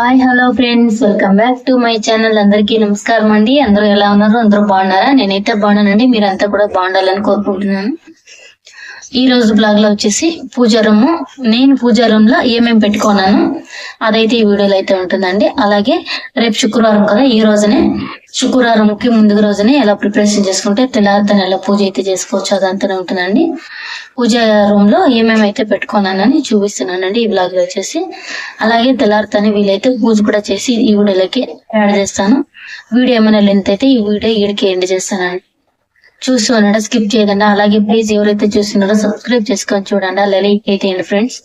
Hi hello friends welcome back to my channel అందరికీ నమస్కారం అండి. అందరూ ఎలా ఉన్నారు? అందరూ బాగున్నారా? నేనైతే బాగున్నానండి. మీరంతా కూడా బాగుండాలని కోరుకుంటున్నాను. ఈ రోజు బ్లాగ్లో వచ్చేసి పూజారము. నేను పూజారంలో ఏమేమి పెట్టుకున్నాను అదైతే ఈ వీడియోలో అయితే ఉంటుందండి. అలాగే రేపు శుక్రవారం కదా ఈ రోజునే శుక్రవారంకి ముందు రోజునే ఎలా ప్రిపరేషన్ చేసుకుంటే తెల్లారితన ఎలా పూజ అయితే చేసుకోవచ్చు అదంతా ఉంటుందండి. పూజ రూమ్లో ఏమేమి అయితే పెట్టుకున్నానని చూపిస్తున్నానండి ఈ బ్లాగ్లో వచ్చేసి. అలాగే తెల్లారితని వీలైతే పూజ కూడా చేసి ఈ వీడియోలోకి యాడ్ చేస్తాను. వీడియో ఏమైనా లెంత్ అయితే ఈ వీడియో ఈడికి ఎండ్ చేస్తానండి. చూసి ఉన్నాడు స్కిప్ చేయకుండా అలాగే ప్లీజ్ ఎవరైతే చూస్తున్నారో సబ్స్క్రైబ్ చేసుకొని చూడండి. అలా లైక్ అయితే ఫ్రెండ్స్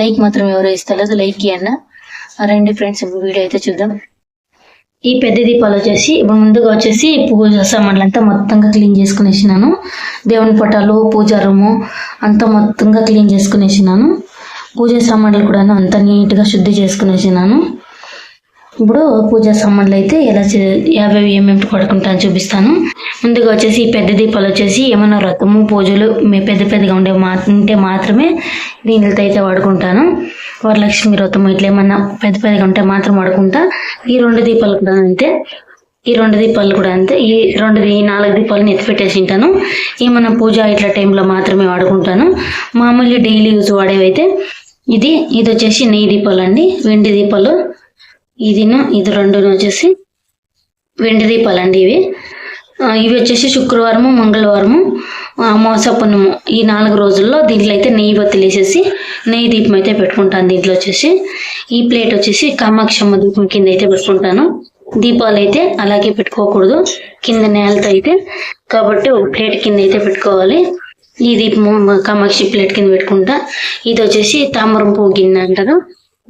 లైక్ మాత్రం ఎవరు ఇస్తలేదు. లైక్ ఇవ్వండి రండి ఫ్రెండ్స్ వీడియో అయితే చూద్దాం. ఈ పెద్ద దీపాలు వచ్చేసి ముందుగా వచ్చేసి పూజ సామాన్లు అంతా మొత్తంగా క్లీన్ చేసుకునేసినాను. దేవుని పటాలు పూజా రూము అంతా మొత్తంగా క్లీన్ చేసుకునేసినాను. పూజ సామాన్లు కూడా అంతా నీట్గా శుద్ధి చేసుకునేసినాను. ఇప్పుడు పూజా సామాన్లు అయితే ఎలా యాభై ఏమేమి పడుకుంటాను చూపిస్తాను. ముందుగా వచ్చేసి పెద్ద దీపాలు వచ్చేసి ఏమైనా వ్రతము పూజలు పెద్ద పెద్దగా ఉండే మా ఉంటే మాత్రమే దీనితో అయితే వాడుకుంటాను. వరలక్ష్మి వ్రతం ఇట్లా ఏమన్నా పెద్ద పెద్దగా ఉంటే మాత్రం వాడుకుంటా. ఈ రెండు దీపాలు కూడా అంతే. ఈ రెండు దీపాలు కూడా అంతే. ఈ రెండు ఈ నాలుగు దీపాలను ఎత్తిపెట్టేసి ఉంటాను. ఏమన్నా పూజ ఇట్లా టైంలో మాత్రమే వాడుకుంటాను. మామూలుగా డైలీ యూజ్ వాడేవైతే ఇది ఇది వచ్చేసి నెయ్యి దీపాలు అండి వెండి దీపాలు. ఇదిను ఇది రెండును వచ్చేసి వెండి దీపాలు అండి ఇవి ఇవి వచ్చేసి శుక్రవారము మంగళవారము అమావాస పున్నము ఈ నాలుగు రోజుల్లో దీంట్లో అయితే నెయ్యి బత్తిలు వేసేసి నెయ్యి దీపం అయితే పెట్టుకుంటాను దీంట్లో వచ్చేసి. ఈ ప్లేట్ వచ్చేసి కామాక్షమ్మ దీపం కింద అయితే పెట్టుకుంటాను. దీపాలు అయితే అలాగే పెట్టుకోకూడదు. కింద నేలతో అయితే కాబట్టి ఒక ప్లేట్ కింద అయితే పెట్టుకోవాలి. ఈ దీపము కామాక్షి ప్లేట్ కింద పెట్టుకుంటా. ఇది వచ్చేసి తామరం పువ్వు గిన్నె అంటారు.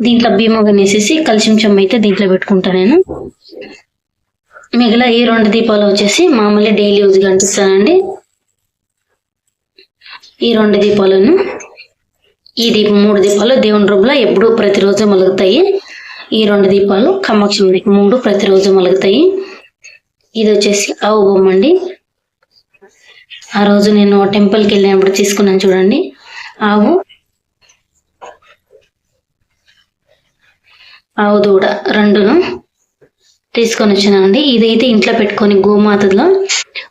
దీంట్లో భీమగా వేసేసి కలిసించం అయితే దీంట్లో పెట్టుకుంటా నేను. మిగిలిన ఈ రెండు దీపాలు వచ్చేసి మామూలు డైలీ యూజ్ కనిపిస్తానండి ఈ రెండు దీపాలను ఈ దీపం మూడు దీపాలు దేవుని రూపంలో ఎప్పుడు ప్రతిరోజు మలుగుతాయి. ఈ రెండు దీపాలు కమక్షం మూడు ప్రతిరోజు మలుగుతాయి. ఇది వచ్చేసి ఆవు బొమ్మ అండి. ఆ రోజు నేను టెంపుల్కి వెళ్ళినప్పుడు తీసుకున్నాను చూడండి. ఆవు ఆవు దూడ రెండును తీసుకొని వచ్చినానండి. ఇదైతే ఇంట్లో పెట్టుకొని గోమాతలో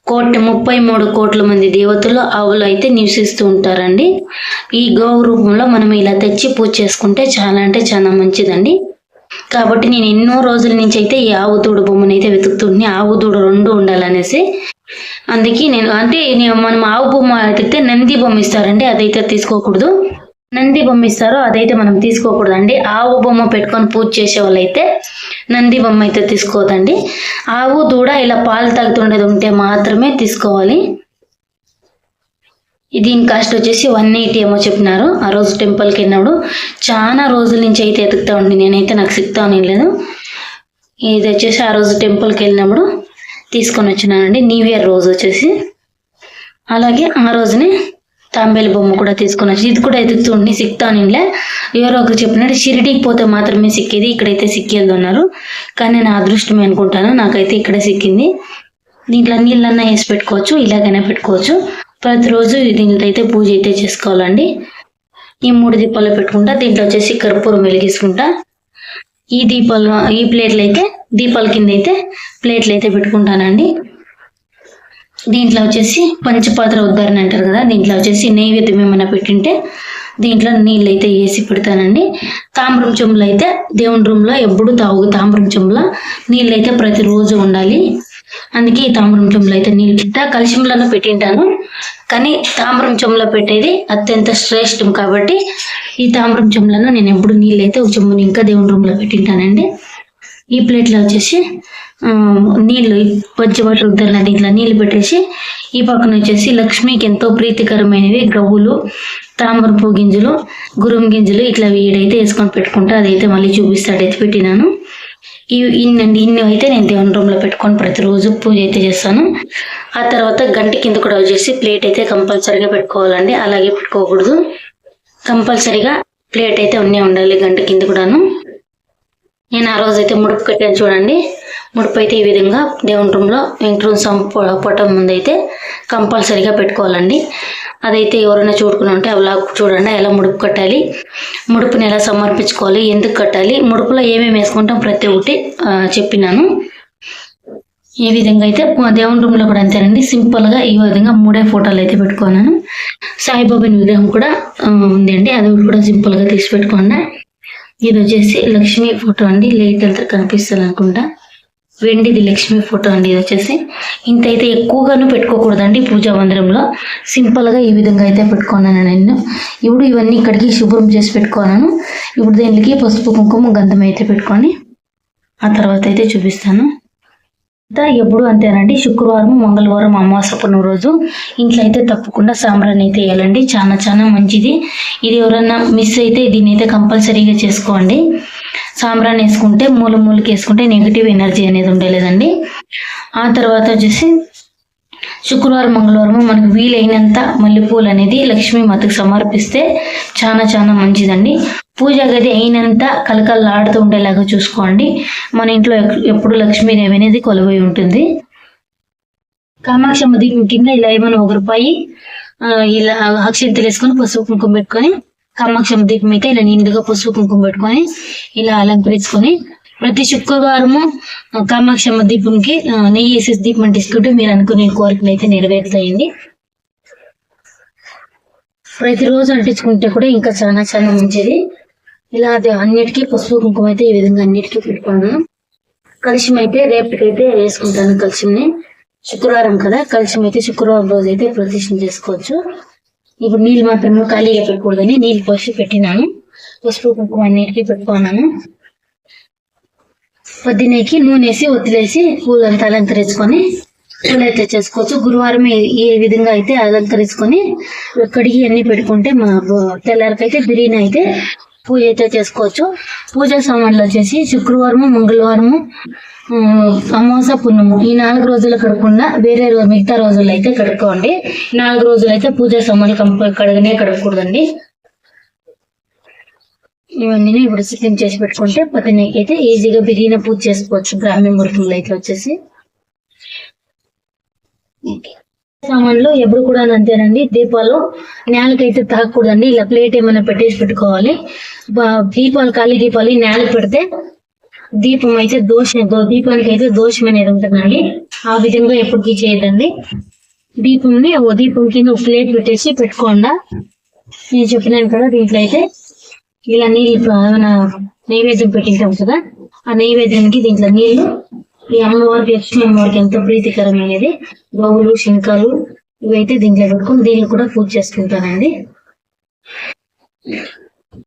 కోటి ముప్పై మూడు కోట్ల మంది దేవతలు ఆవులు అయితే నివసిస్తూ ఉంటారండి. ఈ గోవు రూపంలో మనం ఇలా తెచ్చి పూజ చేసుకుంటే చాలా అంటే చాలా మంచిదండి. కాబట్టి నేను ఎన్నో రోజుల నుంచి అయితే ఈ ఆవు దూడ బొమ్మను అయితే వెతుకుతుంది ఆవు దూడ రెండు ఉండాలనేసి అందుకే నేను అంటే నేను మనం ఆవు బొమ్మ అడిగితే నంది బొమ్మ ఇస్తారండి అదైతే తీసుకోకూడదు. నంది బొమ్మ ఇస్తారో అదైతే మనం తీసుకోకూడదండి. ఆవు బొమ్మ పెట్టుకొని పూజ చేసే వాళ్ళైతే నంది బొమ్మ అయితే తీసుకోవద్దండి ఆవు దూడ ఇలా పాలు తాగుతుండేది ఉంటే మాత్రమే తీసుకోవాలి. దీని కాస్ట్ వచ్చేసి వన్ ఎయిటీ ఏమో చెప్పినారు. ఆ రోజు టెంపుల్కి వెళ్ళినప్పుడు చాలా రోజుల నుంచి అయితే ఎతుకుతా ఉండి నేనైతే నాకు సిక్తా లేదు. ఇది వచ్చేసి ఆ రోజు టెంపుల్కి వెళ్ళినప్పుడు తీసుకొని వచ్చినానండి. న్యూ ఇయర్ రోజు వచ్చేసి. అలాగే ఆ రోజునే తాంబేలు బొమ్మ కూడా తీసుకుని వచ్చి ఇది కూడా ఎదుగుతుండి సిక్తానిలే ఎవరో ఒకరు చెప్పినట్టు షిరిడీకి పోతే మాత్రమే సిక్కేది ఇక్కడైతే సిక్కేది అన్నారు. కానీ నా అదృష్టమే అనుకుంటాను నాకైతే ఇక్కడే సిక్కింది. దీంట్లో నీళ్ళన్నా వేసి పెట్టుకోవచ్చు ఇలాగైనా పెట్టుకోవచ్చు. ప్రతిరోజు దీంట్లో అయితే పూజ అయితే చేసుకోవాలండి. ఈ మూడు దీపాలు పెట్టుకుంటా దీంట్లో వచ్చేసి కర్పూరం వెలిగించుకుంటా. ఈ దీపాలు ఈ ప్లేట్లు అయితే దీపాల కింద అయితే ప్లేట్లు అయితే పెట్టుకుంటానండి. దీంట్లో వచ్చేసి పంచపాత్ర ఉద్ధారణ అంటారు కదా దీంట్లో వచ్చేసి నైవేద్యం ఏమైనా పెట్టింటే దీంట్లో నీళ్ళు అయితే వేసి పెడతానండి. తామ్రం చెంబులు అయితే దేవుని రూమ్లో ఎప్పుడు తాగు తామ్రం చెంబులో నీళ్ళు అయితే ప్రతిరోజు ఉండాలి. అందుకే ఈ తామ్రం చెంబులు అయితే నీళ్ళు పెట్టా కలుషంలోనూ పెట్టింటాను. కానీ తామ్రం చెంబులో పెట్టేది అత్యంత శ్రేష్టం కాబట్టి ఈ తామ్రం చెంబులను నేను ఎప్పుడు నీళ్ళు అయితే ఒక చెంబుని ఇంకా దేవుని రూమ్లో పెట్టింటానండి. ఈ ప్లేట్లో వచ్చేసి నీళ్ళు పచ్చి వాటర్ ఉద్దరిన దీంట్లో నీళ్ళు పెట్టేసి ఈ పక్కన వచ్చేసి లక్ష్మికి ఎంతో ప్రీతికరమైనవి గవ్వులు తామరపు గింజలు గురుం గింజలు ఇట్లా వీడైతే వేసుకొని పెట్టుకుంటా అదైతే మళ్ళీ చూపిస్తాడైతే పెట్టినాను. ఈ ఇన్నండి ఇన్ని అయితే నేను దేవుని రూమ్లో పెట్టుకొని ప్రతిరోజు పూజ అయితే చేస్తాను. ఆ తర్వాత గంట కింద కూడా వచ్చేసి ప్లేట్ అయితే కంపల్సరీగా పెట్టుకోవాలండి అలాగే పెట్టుకోకూడదు. కంపల్సరీగా ప్లేట్ అయితే ఉన్నే ఉండాలి గంట కింద కూడాను. నేను ఆ రోజైతే ముడుపు కట్టాను చూడండి. ముడుపు అయితే ఈ విధంగా దేవుని రూమ్లో వెంకటరమణ స్వామి పొ- పటం ముందు అయితే కంపల్సరీగా పెట్టుకోవాలండి. అదైతే ఎవరైనా చూడుకుని ఉంటే అలా చూడండి ఎలా ముడుపు కట్టాలి ముడుపుని ఎలా సమర్పించుకోవాలి ఎందుకు కట్టాలి ముడుపులో ఏమేమి వేసుకుంటాం ప్రతి ఒక్కటి చెప్పినాను. ఈ విధంగా అయితే దేవుని రూమ్లో కూడా అంతేనండి. సింపుల్గా ఈ విధంగా మూడే ఫోటోలు అయితే పెట్టుకున్నాను. సాయిబాబాని విగ్రహం కూడా ఉందండి. అది కూడా సింపుల్గా తీసి పెట్టుకోండి ఇది వచ్చేసి లక్ష్మి ఫోటో అండి. లైట్ వెళ్తే కనిపిస్తుంది అనుకుంటా వెండిది లక్ష్మి ఫోటో అండి ఇది వచ్చేసి. ఇంత అయితే ఎక్కువగాను పెట్టుకోకూడదండి పూజా మందిరంలో. సింపుల్గా ఈ విధంగా అయితే పెట్టుకున్నాను నేను. ఇప్పుడు ఇవన్నీ ఇక్కడికి శుభ్రం చేసి పెట్టుకున్నాను. ఇప్పుడు దీనికి పసుపు కుంకుమ గంధం అయితే పెట్టుకొని ఆ తర్వాత అయితే చూపిస్తాను. ఎప్పుడు అంతేనండి. శుక్రవారం మంగళవారం అమావాస్య పుణ్యం రోజు ఇంట్లో అయితే తప్పకుండా సాంబ్రాన్ని అయితే వేయాలండి. చాలా చాలా మంచిది. ఇది ఎవరన్నా మిస్ అయితే దీన్ని అయితే కంపల్సరీగా చేసుకోండి. సాంబ్రాన్ని వేసుకుంటే మూల మూలకి వేసుకుంటే నెగిటివ్ ఎనర్జీ అనేది ఉండలేదండి. ఆ తర్వాత వచ్చేసి శుక్రవారం మంగళవారం మనకు వీలైనంత మల్లెపూలు అనేది లక్ష్మీమాతకు సమర్పిస్తే చాలా చాలా మంచిదండి. పూజా గది అయినంత కలకల్లాడుతూ ఉండేలాగా చూసుకోండి. మన ఇంట్లో ఎప్పుడు లక్ష్మీదేవి అనేది కొలువై ఉంటుంది. కామాక్షమ్మ దీపం కింద ఇలా ఏమైనా ఒక రూపాయి ఇలా అక్షంతలు వేసుకొని పసుపు కుంకుమ పెట్టుకొని కామాక్షమ్మ దీపం అయితే ఇలా నిండుగా పసుపు కుంకుమ పెట్టుకొని ఇలా అలంకరించుకొని ప్రతి శుక్రవారము కామాక్షమ్మ దీపంకి నెయ్యి వేసేసి దీపం అంటించుకుంటూ మీరు అనుకునే కోరికలు అయితే నెరవేరుతాయండి. ప్రతిరోజు అంటించుకుంటే కూడా ఇంకా చాలా చాలా మంచిది. ఇలా అది అన్నిటికీ పసుపు కుంకుమ అయితే ఈ విధంగా అన్నిటికీ పెట్టుకున్నాను కలిసిం అయితే రేపటికైతే వేసుకుంటాను కలిసింని శుక్రవారం కదా కలిసిం అయితే శుక్రవారం రోజు అయితే ప్రదర్శన చేసుకోవచ్చు. ఇప్పుడు నీళ్ళు మాత్రమే ఖాళీగా పెట్టకూడదని నీళ్ళు పోసి పెట్టినాను. పసుపు కుంకుమ అన్నిటికీ పెట్టుకున్నాను. పొద్దునేకి నూనె వేసి వదిలేసి పూలంతా అలంకరించుకొని పూలు అయితే చేసుకోవచ్చు. గురువారం ఏ విధంగా అయితే అలంకరించుకొని కడిగి అన్ని పెట్టుకుంటే మా తెల్లారికైతే బిర్యానీ అయితే పూజ అయితే చేసుకోవచ్చు. పూజా సామాన్లు వచ్చేసి శుక్రవారము మంగళవారము అమాస పున్నము. ఈ నాలుగు రోజులు కడగకుండా వేరే రోజు మిగతా రోజుల్లో అయితే కడుక్కోండి. నాలుగు రోజులు అయితే పూజా సామాన్లు కంప కడగనే కడగకూడదండి. ఇవన్నీ ఇప్పుడు సిద్ధం చేసి పెట్టుకుంటే పొద్దున్నకి అయితే ఈజీగా బిర్యానీ పూజ చేసుకోవచ్చు గ్రామీణ మురుకులు అయితే వచ్చేసి. సామాన్లు ఎప్పుడు కూడా అంతేనండి. దీపాలు నేలకైతే తాగకూడదండి ఇలా ప్లేట్ ఏమైనా పెట్టేసి పెట్టుకోవాలి. దీపాలు ఖాళీ దీపాలు ఈ నేలకు పెడితే దీపం అయితే దోషం దీపానికి అయితే దోషం అనేది ఉంటుందండి. ఆ విధంగా ఎప్పటికీ చేయదండి దీపంని ఓ దీపం కింద ఒక ప్లేట్ పెట్టేసి పెట్టుకోండా. నేను చెప్పినాను కదా దీంట్లో అయితే ఇలా నీళ్ళు ఏమైనా నైవేద్యం పెట్టింటాం కదా ఆ నైవేద్యానికి దీంట్లో నీళ్ళు ఈ అమ్మవారికి లక్ష్మీ అమ్మవారికి ఎంతో ప్రీతికరమైనది. గోవులు శంఖాలు ఇవైతే దీంట్లో పెట్టుకొని దీన్ని కూడా పూజ చేసుకుంటానండి.